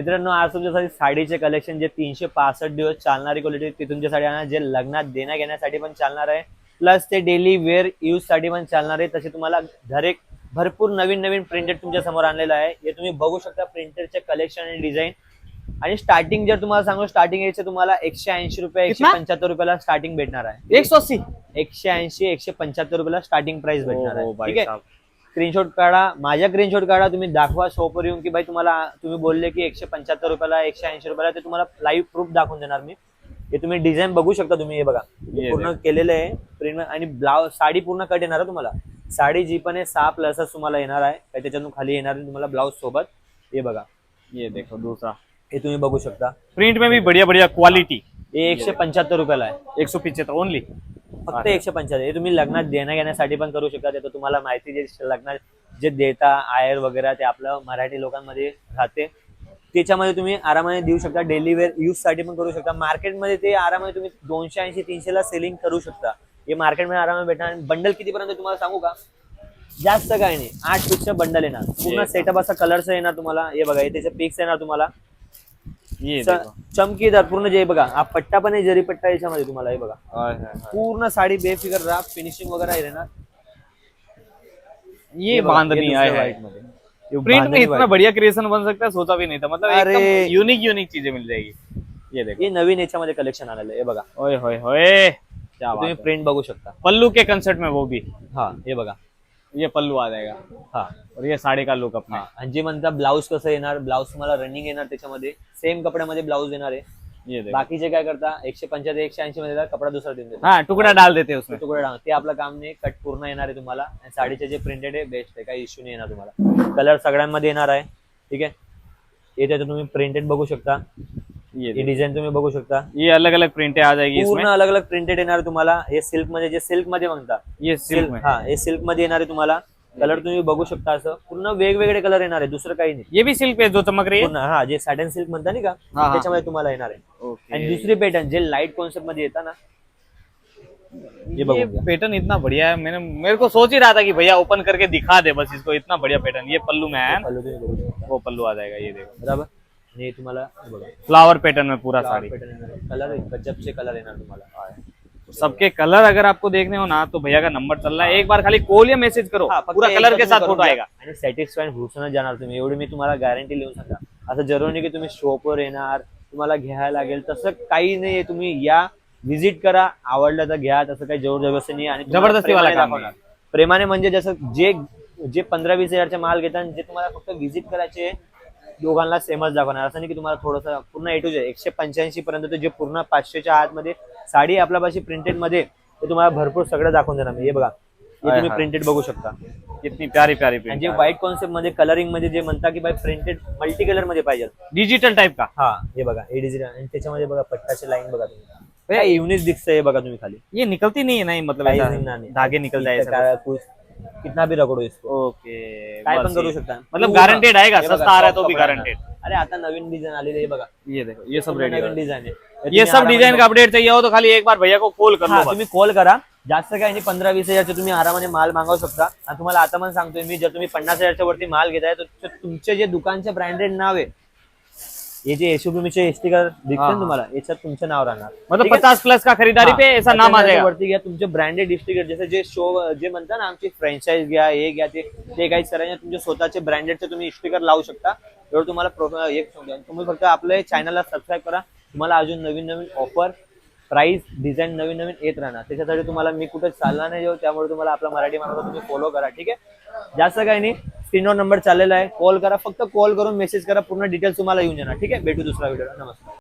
मित्रांनो आज तुमच्यासाठी साडीचे कलेक्शन जे तीनशे पासष्ट दिवस चालणारी क्वालिटी ती तुमच्यासाठी आणणार जे लग्नात देण्या घेण्यासाठी पण चालणार आहे. प्लस ते डेली वेअर यूजसाठी पण चालणार आहे. तसे तुम्हाला घरे भरपूर नवीन नवीन प्रिंटेड तुमच्यासमोर आणलेलं आहे. हे तुम्ही बघू शकता प्रिंटेडचे कलेक्शन आणि डिझाईन आणि स्टार्टिंग जर तुम्हाला सांगू स्टार्टिंग याचे तुम्हाला एकशे ऐंशी रुपये एकशे? पंच्याहत्तर रुपयाला स्टार्टिंग भेटणार आहे. एकशे ऐंशी एकशे पंच्याहत्तर रुपयाला स्टार्टिंग प्राइस भेटणार हो, आहे भाई ठीक आहे. स्क्रीनशॉट काढा. माझ्या स्क्रीनशॉट काढा. तुम्ही दाखवा शॉपवर येऊन की भाई तुम्हाला तुम्ही बोलले की एकशे पंच्याहत्तर रुपयाला एकशे ऐंशी रुपयाला ते तुम्हाला लाईव्ह प्रूफ दाखवून देणार मी. हे तुम्ही डिझाईन बघू शकता तुम्ही हे बघा. पूर्ण केलेलं आहे. प्रिंट आणि ब्लाउज साडी पूर्ण कट येणार आहे तुम्हाला. साडी जी पण आहे सहा प्लसच तुम्हाला येणार आहे. काय त्याच्यातून खाली येणार आहे तुम्हाला ब्लाउज सोबत. हे बघा. ये देखो दूसरा. हे तुम्ही बघू शकता. प्रिंट में भी बढ़िया बढ़िया क्वालिटी हे एकशे पंच्याहत्तर रुपयाला आहे. एक सौ पिछहत्तर ओनली फक्त एकशे पंच्याहत्तर. हे तुम्ही लग्नात देण्या घेण्यासाठी पण करू शकता. तुम्हाला माहिती जे लग्नात जे देता आयर वगैरे ते आपलं मराठी लोकांमध्ये राहते. त्याच्यामध्ये तुम्ही आरामाने देऊ शकता. डेली वेअर यूजसाठी पण करू शकता. मार्केटमध्ये ते आरामाने तुम्ही दोनशे ऐंशी तीनशे ला सेलिंग करू शकता. हे मार्केटमध्ये आरामाने भेटणार बंडल कितीपर्यंत तुम्हाला सांगू का? जास्त काही नाही. आठ पिक्चर बंडल येणार. पूर्ण. सेटअप असा कलरचा येणार तुम्हाला. हे बघा हे त्याचे पिक्स येणार तुम्हाला. ये च- चमकीदार पूर्ण जे बघा. हा पट्टा पण आहे जरी पट्टा याच्यामध्ये तुम्हाला हे बघा. हाय, हाय, हाय. पूर्ण साडी बेफिकर राफ फिनिशिंग वगैरे आहे ना. ये बघा, बांधनी दुसऱ्या है white मध्ये. प्रिंट में इतना white. बढ़िया क्रिएशन बन सकता है सोचा भी नहीं था. मतलब अरे। एकदम यूनिक यूनिक चीज़ें मिल जाएगी. ये देखो. हे नवीन याच्यामध्ये कलेक्शन आलेलं आहे हे बघा. ओए होए होए क्या तुम्ही बात है प्रिंट बघू शकता. पल्लू के कंसेप्ट में वो भी. हा हे बघा. ये पल्लू आ जाएगा। हा। और ये साड़ी का लुक अपना। हा आणि जे म्हणता ब्लाऊज कसं येणार? ब्लाऊज तुम्हाला रनिंग येणार त्याच्यामध्ये. सेम कपड्यामध्ये ब्लाऊज येणार आहे. ये देखो। बाकीचे काय करता? एकशे पंच्याहत्तर एकशे ऐंशी मध्ये कपडा दुसरा देऊन देतात हाँ टुकड़ा डाल देते उसमें। तुकडे डाग ते आपलं काम नाही. कट पूर्ण येणार आहे तुम्हाला. आणि साडीचे जे प्रिंटेड आहे बेस्ट आहे. काही इश्यू नाही येणार तुम्हाला. कलर सगळ्यांमध्ये येणार आहे. ठीक आहे? हे त्याच्यात तुम्ही प्रिंटेड बघू शकता. हे देखो. डिझाईन तुम्ही बघू शकता। ये अलग अलग प्रिंटें आ जाएगी पूर्ण अलग अलग प्रिंटेड येणार तुम्हाला. हे सिल्क मध्ये जे सिल्क मध्ये म्हणता ये सिल्क में. हा हे सिल्क मध्ये येणार आहे तुम्हाला. कलर तुम्ही बघू शकता असं. पूर्ण वेगवेगळे कलर येणार आहे. दुसरं काही नाही. ये भी सिल्क पे जो चमक रही है हा जे सॅटन सिल्क म्हणता नाही का? हा, हा. त्याच्यामध्ये तुम्हाला येणार आहे. ओके आणि दुसरी पॅटर्न जे लाईट कॉन्सेप्ट मध्ये येतात ना ये ये. पैटर्न इतना बढ़िया है मैंने मेरे को सोच ही रहा था कि भैया ओपन करके दिखा दे बस इसको इतना बढ़िया पैटर्न ये पल्लू में है पल्लू तुम्ही बघू शकता। वो पल्लू आ जाएगा ये देखो। बरोबर? हे तुम्हाला बघा. फ्लावर पैटर्न में पूरा साड़ी. कलर गजबचे कलर येणार तुम्हाला. सबके कलर अगर आपको देखने हो ना तो भैया का नंबर चल रहा है. एक बार खाली कॉल या मैसेज करो. हा, फक्त पूरा एकदा कलर के तुम्ही साथ करून फोटो घ्या. आएगा. आणि सॅटिस्फाईड होऊनच जाणार तुम्ही. एवढी मी तुम्हाला गॅरंटी लिहून सांगा असं जरूर नाही की तुम्ही शॉपवर येणार तुम्हाला घ्यायला लागेल. तसं काही नाहीये तुम्ही या व्हिजिट करा. आवडलं तर घ्या. तसं काही जोर जबरदस्ती नाही. आणि तुम्हाला जबरदस्तीवाला प्रेमाने काम दाखवणार. प्रेमाने म्हणजे जसं जे जे पंधरा वीस हजारचे माल घेतात जे तुम्हाला फक्त व्हिजिट करायचे दोघांना सेमच दाखवणार. असं नाही की तुम्हाला थोडंसं पूर्ण ए टू जे एकशे पंच्याऐंशी पर्यंत जे पूर्ण पाचशेच्या आतमध्ये साडी आपल्यापाशी प्रिंटेडमध्ये ते तुम्हाला भरपूर सगळं दाखवून देणार मी. हे बघा. हे तुम्ही. प्रिंटेड बघू शकता. इतनी प्यारी प्यारी आणि प्रिंट जे व्हाईट कॉन्सेप्टमध्ये कलरिंगमध्ये जे म्हणता की बाय प्रिंटेड मल्टी कलरमध्ये पाहिजे. डिजिटल टाइप का? हा हे बघा. हे डिझाईन आणि त्याच्यामध्ये बघा पट्टाची लाईन बघा तुम्ही. युनिक दिसतंय हे बघा तुम्ही खाली. ये निकलती नहीं नहीं मतलब. धागे निकल कुछ कितना भी रगडो इसको। ओके काय बस पण करू ये. शकता। मतलब पूर्ण. गारंटेड आएगा हे बघा, सस्ता आ रहा है तो भी कपडा गारंटेड येणार. अरे आता नवीन डिझाईन आलेली आहे बघा. ये देखो ये सब रेडी नवीन डिझाईन आहे. हे ये सब डिजाइन का अपडेट चाहिए हो तो खाली एक बार भैया को कॉल कर हा, लो बस. तुम्ही कॉल करा. जास्त काही नाही पंधरा वीस हजारचे तुम्ही आरामाने माल मागवू शकता. आणि तुम्हाला आता पण सांगतोय मी जर तुम्ही पन्नास हजारच्या वरती माल घेताय तर तुमचे जे दुकानचे ब्रँडेड नाव आहे हे जे यशोभूमीचे स्टिकर दिसते ना हा. तुम्हाला याच्यात तुमचं नाव राहणार. मतलब ठीक आहे? पचास प्लस का खरीदारी पे ऐसा नाम आ जाएगा. वरती घ्या तुमचे ब्रँडेड डिस्ट्रिक्ट जसे जे शो जे म्हणता ना आमची फ्रँचाईज घ्या हे घ्या ते ते काही करायचे तुमचे स्वतःचे ब्रँडेडचे तुम्ही स्टिकर लावू शकता. एवढं तुम्हाला प्रो- एक सांगतो. तुम्ही फक्त आपल्या चॅनलला सबस्क्राईब करा. तुम्हाला अजून नवीन नवीन ऑफर प्राइस डिझाईन नवीन नवीन येत राहणार. त्याच्यासाठी तुम्हाला मी कुठे चालला नाही जाऊ त्यामुळे तुम्हाला आपला मराठी माणूस तुम्ही फॉलो करा ठीक आहे? जास्त काही नाही. स्क्रीनवर नंबर चाललेला आहे. कॉल करा. फक्त कॉल करून मेसेज करा. पूर्ण डिटेल्स तुम्हाला येऊन जाणार. ठीक आहे? भेटू दुसरा व्हिडिओ नमस्कार.